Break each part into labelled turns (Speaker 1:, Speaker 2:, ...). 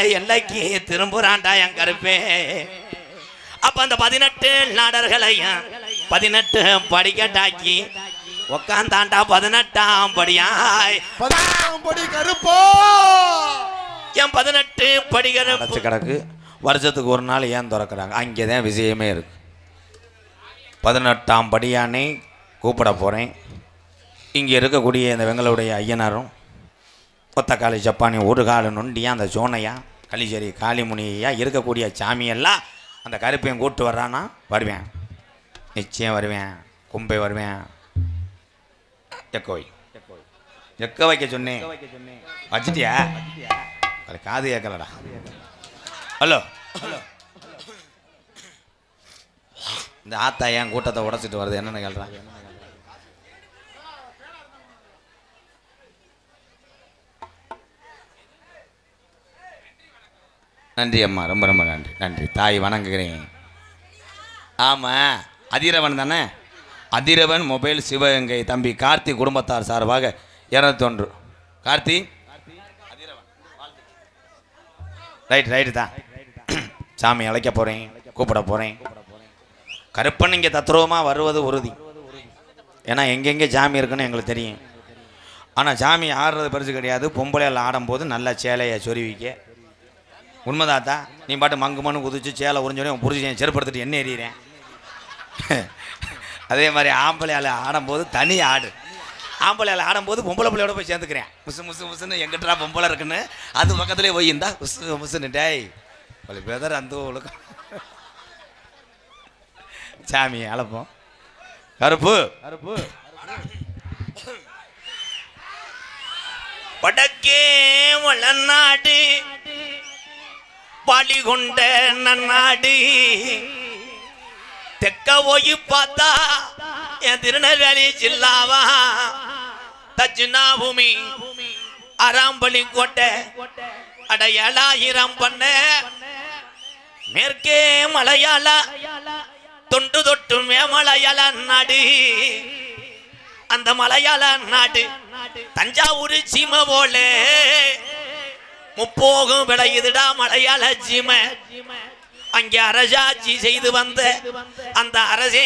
Speaker 1: எல்லைக்கு திரும்புறான்டா என் கருப்பே? அப்ப அந்த பதினெட்டு நாடர்களையும் பதினெட்டு படிக்கட்டாக்கி உக்காந்தாண்டா பதினெட்டாம் படியாய்.
Speaker 2: பதினெட்டாம் படி கருப்போ.
Speaker 1: என் பதினெட்டு படிக்கிற
Speaker 3: அடைச்சு கிடக்கு. வருஷத்துக்கு ஒரு நாள் ஏன் திறக்கிறாங்க? அங்கே தான் விஷயமே இருக்கு. பதினெட்டாம் படியானை கூப்பிட போகிறேன் இங்கே இருக்கக்கூடிய இந்த வெங்களுடைய ஐயனாரும் கொத்தக்காளி ஜப்பானி ஒரு காலு நொண்டியா அந்த சோனையா களிச்சேரி காளிமுனியா இருக்கக்கூடிய சாமியெல்லாம் அந்த கருப்பையும் கூப்பிட்டு வர்றான்னா வருவேன். நிச்சயம் வருவேன். கும்பை வருவேன். எக்கோய் எக்க வைக்க சொன்னேன். வச்சிட்டியா? அது காது கேட்கலடா. ஹலோ. இந்த ஆத்தா ஏன் கூட்டத்தை உடைச்சிட்டு வருது என்னென்னு கேள்றாங்க நன்றி அம்மா ரொம்ப ரொம்ப நன்றி. நன்றி. தாய் வணங்குகிறேன். ஆமாம் அதிரவன் தானே? அதிரவன் மொபைல் சிவகங்கை தம்பி கார்த்தி குடும்பத்தார் சார்பாக இரநூத்தொன்று. கார்த்தி? ரைட் ரைட்டு தான். சாமி அழைக்க போகிறேன் கூப்பிட போகிறேன் கருப்பன் இங்கே தத்ரூபமாக வருவது உறுதி. ஏன்னா எங்கெங்கே சாமி இருக்குன்னு எங்களுக்கு தெரியும். ஆனால் சாமி ஆடுறது பெருசு கிடையாது. பொம்பளையில் ஆடும்போது நல்லா சேலையை சொருவிக்க. உண்மைதாத்தா? நீ பாட்டு மங்கு மண்ணு குதிச்சு சேலை உறிஞ்சோடனே உன் புரிஞ்சு செருப்படுத்திட்டு என்ன எறிகிறேன் அதே மாதிரி ஆம்பளையால் ஆடும்போது தனி ஆடு. ஆம்பளையால் ஆடும்போது பொம்பளை பிள்ளையோட போய் சேர்ந்துக்கிறேன். முசு முசு முசுன்னு எங்கிட்டா பொம்பளை இருக்குன்னு அது பக்கத்துலேயே போய் இருந்தா முசு முசுன்னு டேய் ஒரு வெதர் அந்த ஒழுக்கம் சாமி அழைப்போம் கருப்பு. கருப்பு.
Speaker 1: வடக்கே வளநாடு பழி கொண்ட நன்னாடி. தெக்க போய் பார்த்தா என் திருநெல்வேலி ஜில்லாவா. தட்சிணாபூமி அராம்பலி கோட்டை அடையாளாயிரம் பண்ண. மேற்கே மலையாள தொண்டு தொட்டு மேமலையாள நாடு. அந்த மலையாள நாடு தஞ்சாவூர் சீமை போலே. முப்போகம் விளையுதுடா மலையாள ஜிம அங்கே அரசாட்சி செய்து வந்த அந்த அரசே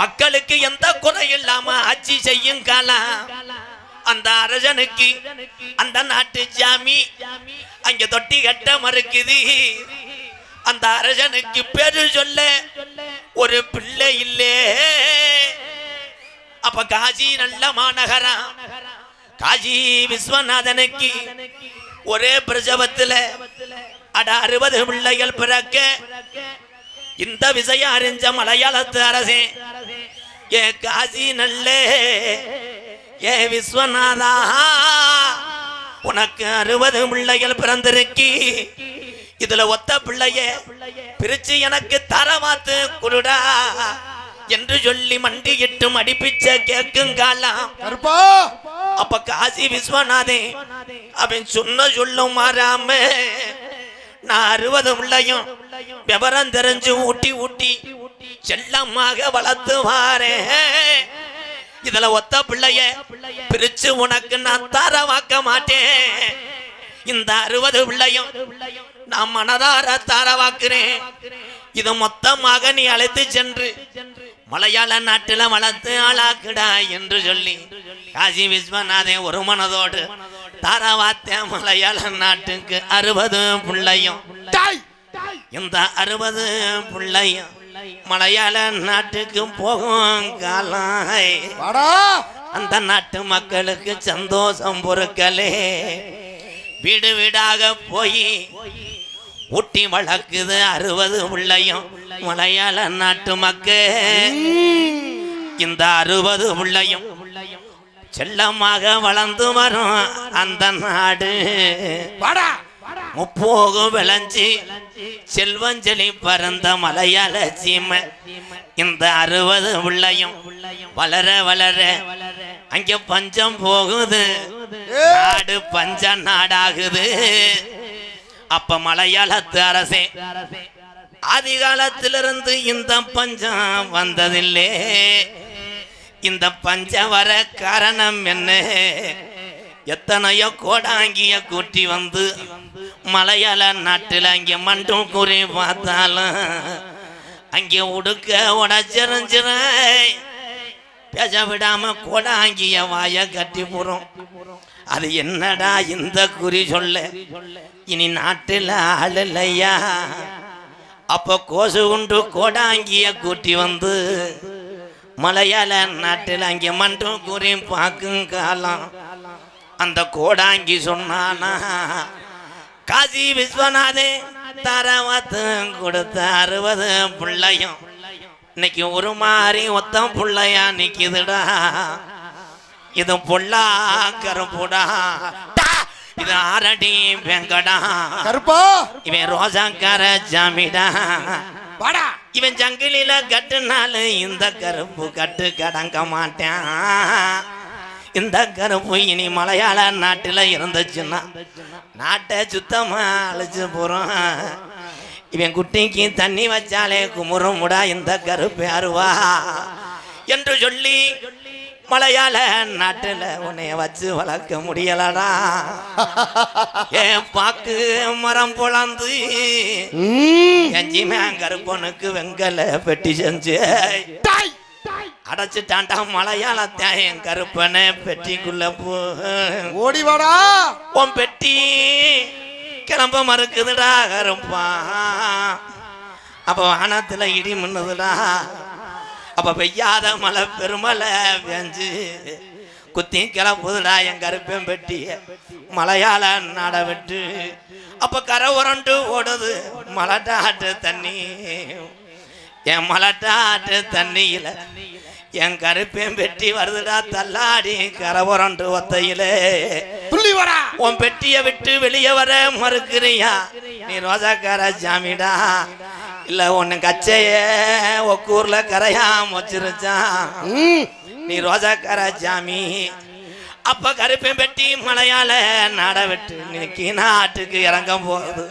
Speaker 1: மக்களுக்கு எந்த குறை இல்லாம ஆட்சி செய்யும் காலம். அந்த அரசனுக்கு அந்த நாட்டு ஜாமி அங்க தொட்டி கட்ட மறுக்குது. அந்த அரசனுக்கு பேரு சொல்ல ஒரு பிள்ளை இல்லே. அப்ப காஜி நல்ல மாநகரம். காஜி விஸ்வநாதனுக்கு ஒரே பிரசவத்துல அட அறுபது பிள்ளைகள் பிறக்க. இந்த விசைய அறிஞ்ச மலையாளத்து அரசே ஏ காசி நல்லே ஏ விஸ்வநாதா உனக்கு அறுபது பிள்ளைகள் பிறந்திருக்கி. இதுல ஒத்த பிள்ளைய பிரிச்சு எனக்கு தரமாத்து குருடா என்று சொல்லி மண்டியிட்டும் அடிப்பிச்ச கேட்கும் காலாம் அப்ப காசி விஸ்வநாதே அவன் சொன்ன சொல்லும் மாறாம நான் அறுபது பிள்ளையும் விவரம் தெரிஞ்சு ஊட்டி ஊட்டி செல்லமாக வளர்த்து வாரேன் இதுல ஒத்த பிள்ளைய பிரிச்சு உனக்கு நான் தரவாக்க மாட்டேன். இந்த அறுபது பிள்ளையும் நான் மனதார தரவாக்குறேன் இது மொத்தமாக நீ அழைத்து சென்று மலையாள நாட்டில வளர்த்து ஆளாக்குடா என்று சொல்லி காசி விஸ்வநாதன் ஒரு மனதோடு. தாராவாத்திய மலையாள நாட்டுக்கு அறுபது பிள்ளையும். இந்த அறுபது பிள்ளையும் மலையாள நாட்டுக்கு போகும்
Speaker 2: வாடா!
Speaker 1: அந்த நாட்டு மக்களுக்கு சந்தோஷம் பொறுக்கலே. வீடு வீடாக போய் ஊட்டி வளர்க்குது அறுபது பிள்ளையும் மலையாள நாட்டு மக்கள். இந்த அறுபது பிள்ளையும் செல்லமாக வளர்ந்து வரும் அந்த நாடு.
Speaker 2: வாடா.
Speaker 1: முப்போகம் விளைஞ்சி செல்வஞ்சலி பறந்த மலையாள சீமை. இந்த அறுபது உள்ளையும் வளர வளர அங்க பஞ்சம் போகுது. நாடு பஞ்ச நாடாகுது. அப்ப மலையாளத்து அரசே ஆதி காலத்திலிருந்து இந்த பஞ்சம் வந்ததில்லே. இந்த பஞ்சம் வர காரணம் என்ன? எத்தனையோ கோடாங்கிய கூட்டி வந்து மலையாள நாட்டில் அங்கே மண்டும் குறி பார்த்தாலும் அங்கே உடுக்க உடச்சிருஞ்சிர பேச விடாம கோடாங்கிய வாய கட்டி போறோம் அது என்னடா இந்த குறி சொல்ல? இனி நாட்டில் ஆள் இல்லையா? அப்போ கோசு உண்டு கோடாங்கிய கூட்டி வந்து மலையாள நாட்டில் அங்கே மண்டும் குறி பார்க்கும் காலம். அந்த கோடாங்கி சொன்னானா காசி விஸ்வநாதே தரவத்து கொடுத்த அறுபது பிள்ளையும். இன்னைக்கு ஒரு மாதிரி ஒத்தம் பிள்ளையா நிக்குதுடா. இது பொல்லா கருப்புடா! இது ஆரடி வெங்கடா.
Speaker 2: கருப்பா.
Speaker 1: இவன் ரோசாக்கார ஜாமிடா. இவன் ஜங்கிலில கட்டுனால இந்த கருப்பு கட்டு கடங்க மாட்டான். இந்த கருப்பு இனி மலையாள நாட்டில் இருந்துச்சுன்னா நாட்டை சுத்தமா அழைச்சு போறோம். இவன் குட்டிக்கு தண்ணி வச்சாலே குமுறுமுடா இந்த கருப்பு அருவா என்று சொல்லி மலையாள நாட்டுல உன்னைய வச்சு வளர்க்க முடியலடா. ஏன் பாக்கு மரம் பொழந்து எஞ்சிமே கருப்பனுக்கு வெங்கல பெட்டி செஞ்சு. அடைச்சிட்டான்டா மலையாளத்தை என் கருப்பனை பெட்டிக்குள்ள போ.
Speaker 2: ஓடி வாடா.
Speaker 1: உன் பெட்டி கிளம்ப மறுக்குதுடா கருப்பா. அப்போ வானத்துல இடி மின்னுதுடா. அப்ப பெய்யாத மழை பெருமழை பெஞ்சு. குத்தி கிளப்புதுடா என் கருப்பன் பெட்டி. மலையாள நட விட்டு. அப்ப கரை உரண்டு ஓடுது மலட்டாட்டு தண்ணி. என் மலட்டாட்டு தண்ணியில என் கருப்பேன் பெட்டி வருதுடா தள்ளாடி. கரை உரண்டு ஒத்தையிலே. உன் பெட்டியை விட்டு வெளியே வர மறுக்கிறியா? நீ ரோஜாக்கார ஜாமிடா. இல்ல உன்னை கச்சைய ஒக்கூர்ல கரையாம வச்சிருச்சான். நீ ரோஜாக்கார ஜாமி. அப்ப கருப்பேன் பெட்டி மலையாள நாட விட்டு இன்னைக்கு நாட்டுக்கு இறங்க போகுது.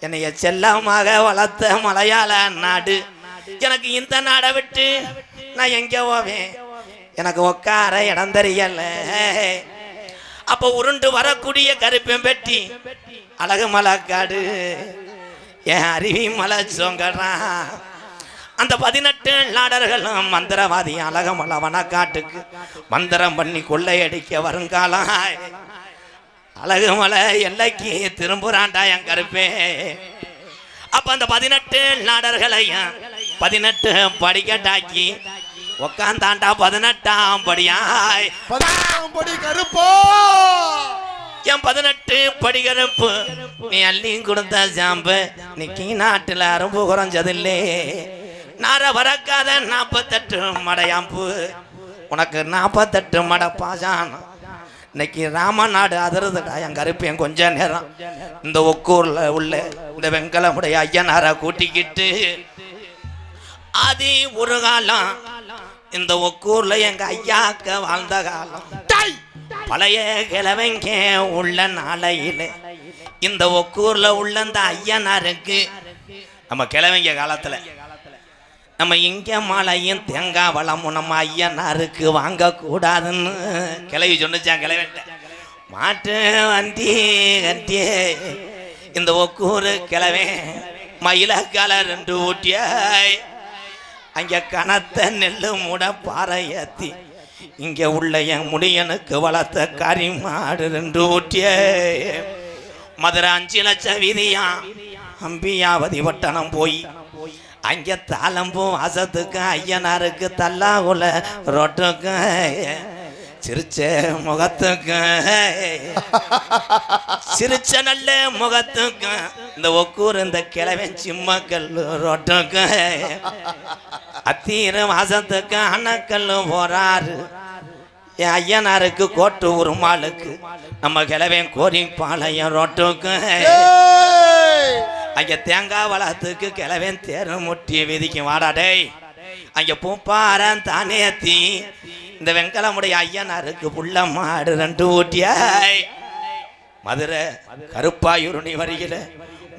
Speaker 1: என்னைய செல்லமாக வளர்த்த மலையாள நாடு. எனக்கு இந்த நாடை விட்டு நான் எங்க போவேன்? எனக்கு உட்கார இடம் தெரியல. அப்ப உருண்டு வரக்கூடிய கருப்பேன் பெட்டி அழகு மலக்காடு. என் அருவி மலை சொங்கறான் அந்த பதினெட்டு நாடர்களும் மந்திரவாதி அழகமல வனக்காட்டுக்கு மந்திரம் பண்ணி கொள்ளையடிக்க வருங்காலம். அழகுமலை எல்லைக்கு திரும்புறான்டா என் கருப்பே. அப்ப அந்த பதினெட்டு நாடர்களையும் பதினெட்டு படிக்கட்டாக்கி உக்காந்தாண்டா பதினெட்டாம் படியாய்.
Speaker 2: படி கருப்பா.
Speaker 1: என் பதினெட்டு படிகரப்பு நீ அள்ளி கொடுத்த ஜாம்பு நிக்கி நாட்டுல அரும்பு குறைஞ்சதில்லே. நார வரக்காத நாற்பத்தெட்டு மடையாம்பு. உனக்கு நாற்பத்தெட்டு மடை பாசானம் இன்னைக்கு ராமநாடு அதிர்ந்துடா என் கருப்பேன் கொஞ்ச நேரம். இந்த ஒக்கூர்ல உள்ள இந்த வெங்கலமுடைய ஐயனாரை கூட்டிக்கிட்டு ஆதி ஒரு காலம் இந்த ஒக்கூர்ல எங்க ஐயாக்க வாழ்ந்த காலம். பழைய கிழவங்க உள்ள நாளையில இந்த ஒக்கூர்ல உள்ள இந்த ஐயனாருக்கு நம்ம கிழவங்க காலத்துல நம்ம இங்கே மலையும் தேங்காய் வளமும் நம்ம ஐயனாருக்கு வாங்கக்கூடாதுன்னு கிளவி சொன்னுச்சான் கிளவிட்ட. மாட்டு வண்டி கட்டி இந்த ஒக்கூர் கிளவே மயிலக்கால ரெண்டு ஊட்டியாய். அங்கே கனத்த நெல்லு மூட பாறை ஏத்தி இங்கே உள்ள என் முடியனுக்கு வளர்த்த கறி மாடு ரெண்டு ஊட்டியே மதுரை அஞ்சு லட்சம் வீதியா அம்பியாவதி வட்டணம் போய் அங்க தாளம்பும் வாசத்துக்கு ஐயனாருக்கு தல்லாவுல ரொட்டுக்கு சிரிச்ச முகத்துக்கு. சிரிச்ச நல்ல முகத்துக்கு. இந்த ஒக்கூர் இந்த கிழவன் சிம்மக்கல் ரொட்டுக்கு. அத்தீர வாசத்துக்கு அண்ணக்கல்லு போறாரு. என் ஐயனாருக்கு கோட்டு உருமாளுக்கு நம்ம கிழவன் கோரி பாளையம் ரோட்டுக்கு அங்க தேங்காய் வளத்துக்கு கிழவன் தேர முட்டி விதிக்கும். வாடாடே அங்கே அங்க பூப்பாரன் தானே தீ. இந்த வெங்கலமுடைய ஐயனாருக்கு புள்ள மாடு ரெண்டு ஊட்டியாய். மதுரை கருப்பாயூருணி வருகிற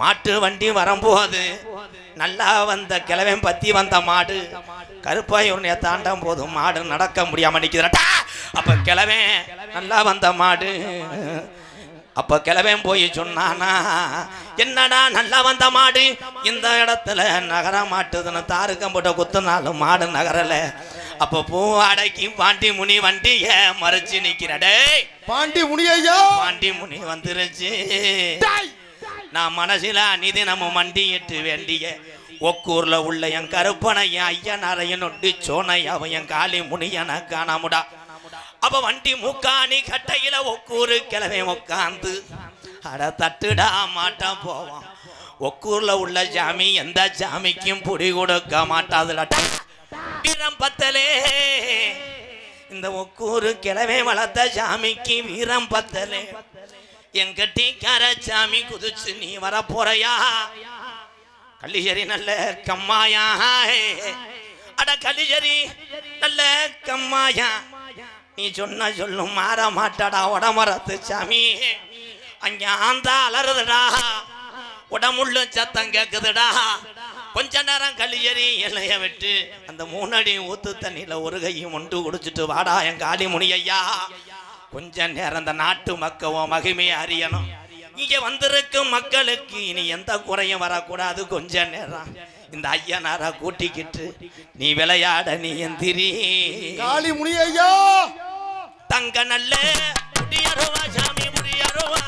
Speaker 1: மாட்டு வண்டி வரும்போது நல்லா வந்த கிழவன் பத்தி வந்த மாடு கருப்பாயூரணியை தாண்டும் போது மாடு நடக்க முடியாம நிக்குதுடா. அப்ப கிழவன் நல்லா வந்த மாடு அப்ப கிழவன் போய் சொன்னானா என்னடா நல்லா வந்த மாடு? இந்த இடத்துல நகர மாட்டுதுன்னு தாருக்கம் போட்ட குத்துனாலும் மாடு நகரல. அப்ப பூ அடக்கி பாண்டி முனி வண்டிய மறைச்சு நிக்கிறடே
Speaker 2: பாண்டி முனியையா
Speaker 1: பாண்டி முனி வந்துருச்சு. நான் மனசில அநிதி நம்ம மண்டியிட்டு வேண்டிய ஒக்கூர்ல உள்ள என் கருப்பனை என் ஐயனாரையன் ஒட்டி சோனை அவன் என் காளி முனியன காணாமுடா. அப்ப வண்டி முக்காணி கட்டையில ஒக்கூரு கிளவே உக்காந்து. அட தட்டுடா மாட்டான் போவான். ஒக்கூர்ல உள்ள ஜாமி எந்த ஜாமிக்கும் புடி கொடுக்க மாட்டாதுல வீரம் பத்தலே. இந்த ஒக்கூரு கிளவே வளர்த்த ஜாமிக்கு வீரம் பத்தலே. என் கட்டிக்கார சாமி குதிச்சு நீ வர போறையா? கள்ளிசரி நல்ல கம்மாயா. அட கள்ளிசரி நல்ல கம்மாயா. நீ சொன்ன சொல்லும் மாற மாட்டாடா உடமரத்து சாமி. அங்கே ஆந்தா அலறுதுடா. உடமுள்ள சத்தம் கேட்குதுடா கொஞ்ச நேரம் கழியறி இலைய விட்டு அந்த மூணடி ஊத்து தண்ணியில ஒரு கையும் ஒன்று குடிச்சிட்டு வாடா என் காளி முனியையா கொஞ்ச நேரம் அந்த நாட்டு மக்களும் மகிமையை அறியணும். இங்க வந்திருக்கும் மக்களுக்கு இனி எந்த குறையும் வரக்கூடாது. கொஞ்ச நேரம். இந்த ஐயனாரா கூட்டிக்கிட்டு நீ விளையாட நீ எந்திரி.
Speaker 2: காளி முனியையா!
Speaker 1: தங்க நல்ல முடியருவா சாமி முடியருவா